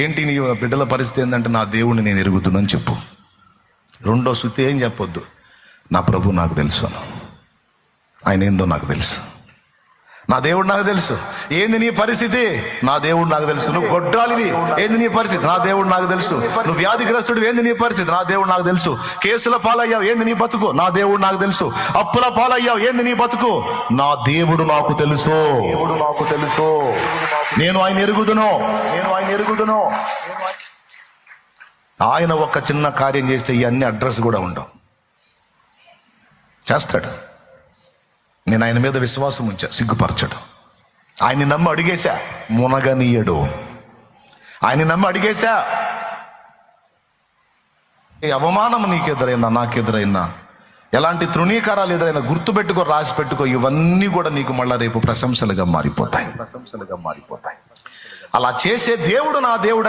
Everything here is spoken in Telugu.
ఏంటి నీ బిడ్డల పరిస్థితి ఏంటంటే నా దేవుణ్ణి నేను ఎరుగుతున్నాను చెప్పు. రెండో శృతి ఏం చెప్పొద్దు? నా ప్రభు నాకు తెలుసు ఆయన ఏందో నాకు తెలుసు. నా దేవుడు నాకు తెలుసు. ఏంది నీ పరిస్థితి? నా దేవుడు నాకు తెలుసు. నువ్వు గొడ్రాలివి. ఏంది నీ పరిస్థితి? నా దేవుడు నాకు తెలుసు. నువ్వు వ్యాధిగ్రస్తుడు ఏంది నీ పరిస్థితి? నా దేవుడు నాకు తెలుసు. కేసుల పాలయ్యావు. ఏంది నీ బతుకు? నా దేవుడు నాకు తెలుసు. అప్పుల పాలయ్యావు. ఏంది నీ బతుకు? నా దేవుడు నాకు తెలుసు. నాకు తెలుసు నేను ఆయన ఎరుగుదును. నేను ఆయన ఎరుగుదును. ఆయన ఒక చిన్న కార్యం చేస్తే ఇవన్నీ అడ్రస్ కూడా ఉండవు. చేస్తాడు. నేను ఆయన మీద విశ్వాసం ఉంచా సిగ్గుపరచడు. ఆయన్ని నమ్మి అడిగేశా మునగనీయడు. ఆయన్ని నమ్మి అడిగేశా ఏ అవమానం నీకెదురైనా నాకెదురైనా ఎలాంటి తృణీకారాలు ఎదురైనా గుర్తుపెట్టుకో రాసి పెట్టుకో ఇవన్నీ కూడా నీకు మళ్ళా రేపు ప్రశంసలుగా మారిపోతాయి. ప్రశంసలుగా మారిపోతాయి. అలా చేసే దేవుడు నా దేవుడు